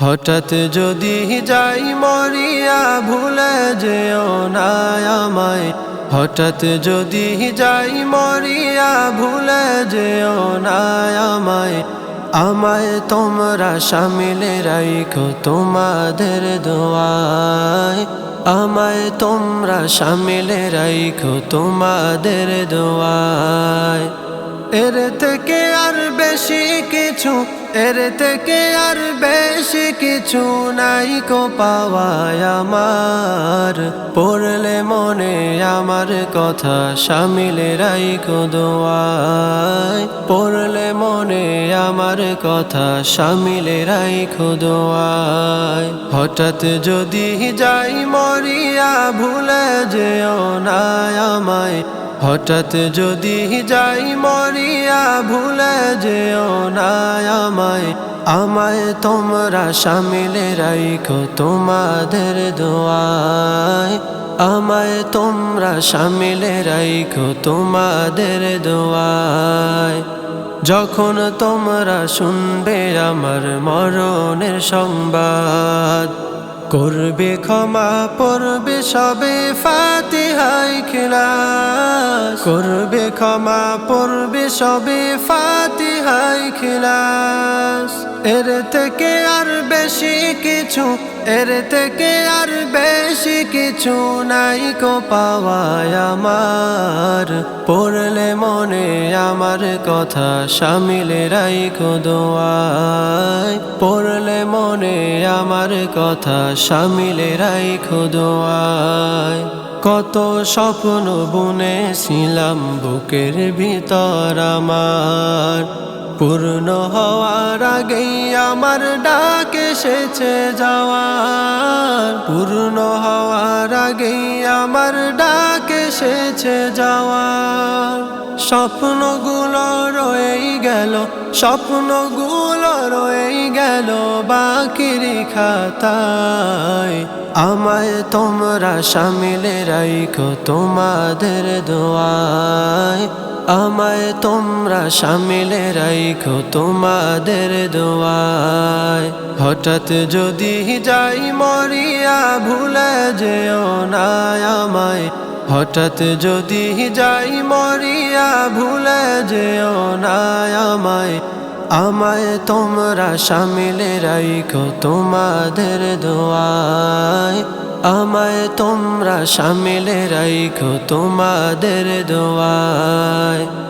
হঠাৎ যদি যাই মরিয়া, ভুলে যেও না আমায়। হঠাৎ যদি যাই মরিয়া, ভুলে যেও না আমায়। আমায় তোমরা সামিলে রাইখো তোমাদের দোয়ায়। আমায় তোমরা সামিলে রাইখো তোমাদের দোয়ায়। এর থেকে আর বেশি কিছু, এর থেকে আর বেশি কিছু নাই কো পাওয়ায় আমার। পড়লে মনে আমার কথা সামিলে রাইখো দোয়ায়। পড়লে মনে আমার কথা সামিলে রাইখো দোয়ায়। হঠাৎ যদি যাই মরিয়া, ভুলে যেও না আমায়। হঠাৎ যদি যাই মরিয়া, ভুলে যেও না আমায়। আমায় তোমরা সামিলে রাইখো তোমাদের দোয়ায়। আমায় তোমরা সামিলে রাইখো তোমাদের দোয়ায়। যখন তোমরা শুনবে আমার মরণের সংবাদ করবে ক্ষমা পড়বে সবে ফাতিহাই খেলা করবে ক্ষমা পড়বে সবে ফাতিহাই খিলাস। এর থেকে আর বেশি কিছু, এর থেকে আর বেশি কিছু নাই কো পাওয়ায় আমার। পড়লে মনে আমার কথা সামিলে রাইখো দোয়ায়। পড়লে মনে আমার কথা সামিলে রাইখো দোয়ায়। কত স্বপ্ন বুনেছিলাম বুকের ভিতর আমার। পূর্ণ হওয়ার আগেই আমার ডাক এসেছে যাওয়ার। পূর্ণ হওয়ার আগেই আমার ডাক এসেছে যাওয়ার। স্বপ্নগুলো রয়েই গেল স্বপ্নগুলো রয়েই গেল বাকির খাতায়। আমায় তোমরা সামিলে রাইখো তোমাদের দোয়ায়। আমায় তোমরা সামিলে রাইখো তোমাদের দোয়ায়। হঠাৎ যদি যাই মরিয়া ভুলে যেও না আমায়। হঠাৎ যদি যাই মরিয়া ভুলে যেও না আমায়। আমায় তোমরা সামিলে রাইখো তোমাদের দোয়ায়। আমায় তোমরা সামিলে রাইখো তোমাদের দোয়ায়।